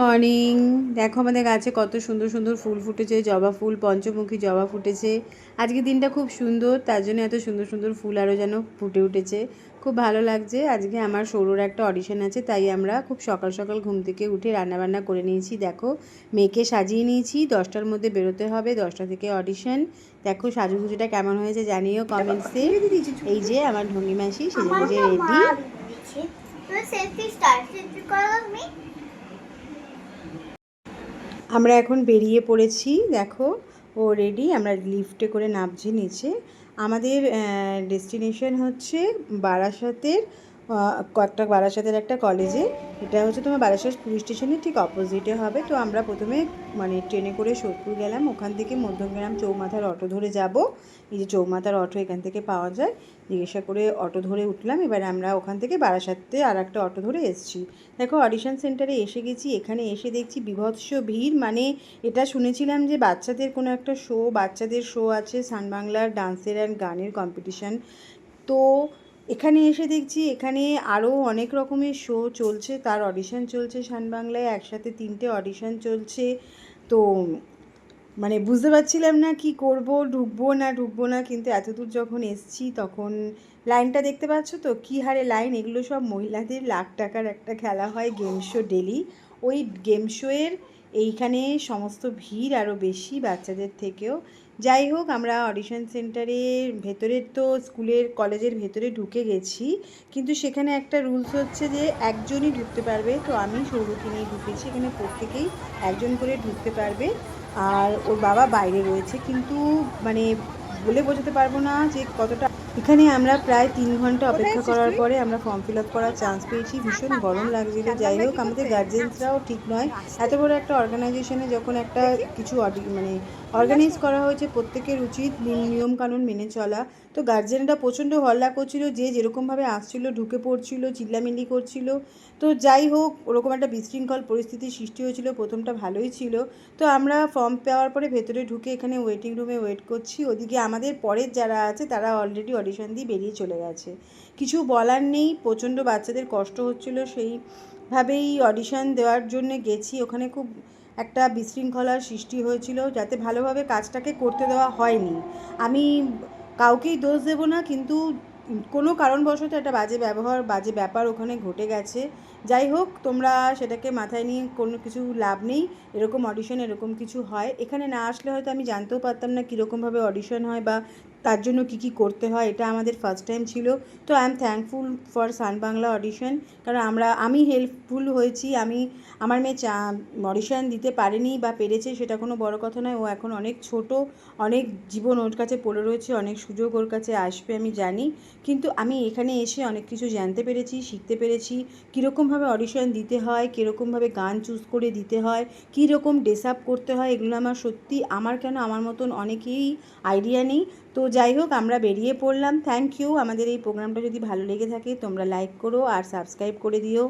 Morning দেখো আমাদের গাছে কত সুন্দর সুন্দর ফুল ফুটেছে, জবা ফুল, পঞ্চমুখী জবা ফুটেছে। আজকে দিনটা খুব সুন্দর, তার জন্য এত সুন্দর সুন্দর ফুল আরও যেন ফুটে উঠেছে। খুব ভালো লাগছে, আজকে আমার সৌরর একটা অডিশন আছে, তাই আমরা খুব সকাল সকাল ঘুম থেকে উঠে রান্নাবান্না করে নিয়েছি। দেখো, মেয়েকে সাজিয়ে নিয়েছি, দশটার মধ্যে বেরোতে হবে, দশটা থেকে অডিশন। দেখো, সাজুগুজুটা কেমন হয়েছে জানিও কমেন্টসে। এই যে আমার ঢঙ্গি মাসি সেজে রেডি। আমরা এখন বেরিয়ে পড়েছি, দেখো। ও রেডি আমরা লিফটে করে নামছি নিচে। আমাদের ডেস্টিনেশন হচ্ছে বারাসাতের কয়েকটা বারাসাতের একটা কলেজে এটা হচ্ছে তোমার বারাসাত পুলিশ স্টেশনের ঠিক অপোজিটে হবে। তো আমরা প্রথমে মানে ট্রেনে করে সোদপুর গেলাম। ওখান থেকে মধ্যমগ্রাম চৌমাথার অটো ধরে যাব। এই যে চৌমাথার অটো এখান থেকে পাওয়া যায়। জিজ্ঞাসা করে অটো ধরে উঠলাম। এবার আমরা ওখান থেকে বারাসাতে আর একটা অটো ধরে এসেছি। দেখো অডিশন সেন্টারে এসে গেছি। এখানে এসে দেখছি বিভৎস ভিড়। মানে এটা শুনেছিলাম যে বাচ্চাদের কোনো একটা শো বাচ্চাদের শো আছে। সানবাংলার ডান্সের অ্যান্ড গানের কম্পিটিশান তো এখানে এসে দেখছি এখানে আরও অনেক রকমের শো চলছে। তার অডিশন চলছে সানবাংলায়, একসাথে তিনটে অডিশন চলছে। তো মানে বুঝতে পারছিলাম না কি করব, ঢুকবো না ঢুকবো না, কিন্তু এতদূর যখন এসছি তখন লাইনটা দেখতে পাচ্ছ তো? কী হারে লাইন? এগুলো সব মহিলাদের লাখ টাকার একটা খেলা হয় গেম শো ডেলি ওই গেম শোয়ের এইখানে সমস্ত ভিড় আরও বেশি বাচ্চাদের থেকেও। যাই হোক, আমরা অডিশন সেন্টারের ভেতরের তো স্কুলের কলেজের ভেতরে ঢুকে গেছি, কিন্তু সেখানে একটা রুলস হচ্ছে যে একজনই ঢুকতে পারবে। তো আমি সৌরকে নিয়ে ঢুকেছি, এখানে প্রত্যেকেই একজন করে ঢুকতে পারবে। আর ওর বাবা বাইরে রয়েছে, কিন্তু মানে বলে বোঝাতে পারব না যে কতটা এখানে আমরা প্রায় তিন ঘণ্টা অপেক্ষা করার পরে আমরা ফর্ম ফিল আপ করার চান্স পেয়েছি। ভীষণ গরম লাগছিল। যাই হোক আমাদের গার্জেন্সরাও ঠিক নয়। এত বড় একটা অর্গানাইজেশনে যখন একটা কিছু মানে অর্গানাইজ করা হয়েছে প্রত্যেকের উচিত নিয়ম কানুন মেনে চলা। তো গার্জেনরা প্রচণ্ড হল্লা করছিল যে যেরকমভাবে আসছিল ঢুকে পড়ছিল চিল্লামিল্লি করছিল। তো যাই হোক ওরকম একটা বিশৃঙ্খল পরিস্থিতির সৃষ্টি হয়েছিল। প্রথমটা ভালোই ছিল। তো আমরা ফর্ম পাওয়ার পরে ভেতরে ঢুকে এখানে ওয়েটিং রুমে ওয়েট করছি। ওদিকে আমাদের পরের যারা আছে, তারা অলরেডি অডিশন দিয়ে বেরিয়ে চলে গেছে। কিছু বলার নেই, প্রচণ্ড বাচ্চাদের কষ্ট হচ্ছিল, সেইভাবেই অডিশন দেওয়ার জন্য গেছি। ওখানে খুব একটা বিশৃঙ্খলার সৃষ্টি হয়েছিল, যাতে ভালোভাবে কাজটাকে করতে দেওয়া হয়নি। আমি কাউকেই দোষ দেবো না, কিন্তু কোনো কারণবশত একটা বাজে ব্যবহার, বাজে ব্যাপার ওখানে ঘটে গেছে। যাই হোক, তোমরা সেটাকে মাথায় নিয়ে কোনো কিছু লাভ নেই। এরকম অডিশন এরকম কিছু হয়। এখানে না আসলে হয়তো আমি জানতেও পারতাম না কীরকমভাবে অডিশন হয় বা তার জন্য কী কী করতে হয়, এটা আমাদের ফার্স্ট টাইম ছিল। তো I am thankful for Sun Bangla audition কারণ আমরা, আমি হেল্পফুল হয়েছি। আমি, আমার মেয়ে চা অডিশন দিতে পারেনি বা পেরেছে, সেটা কোনো বড় কথা নয়। ও এখন অনেক ছোট, অনেক জীবন ওর কাছে পড়ে রয়েছে, অনেক সুযোগ ওর কাছে আসবে, আমি জানি। কিন্তু আমি এখানে এসে অনেক কিছু জানতে পেরেছি, শিখতে পেরেছি। কীরকমভাবে অডিশন দিতে হয় কীরকমভাবে গান চুজ করে দিতে হয়, কীরকম ড্রেস আপ করতে হয়, এগুলো আমার সত্যি, আমার কেন, আমার মতন অনেকেই আইডিয়া নেই। তো যাই হোক, আমরা বেরিয়ে পড়লাম। থ্যাংক ইউ আমাদের এই প্রোগ্রামটা যদি ভালো লেগে থাকে, তোমরা লাইক করো আর সাবস্ক্রাইব করে দিও।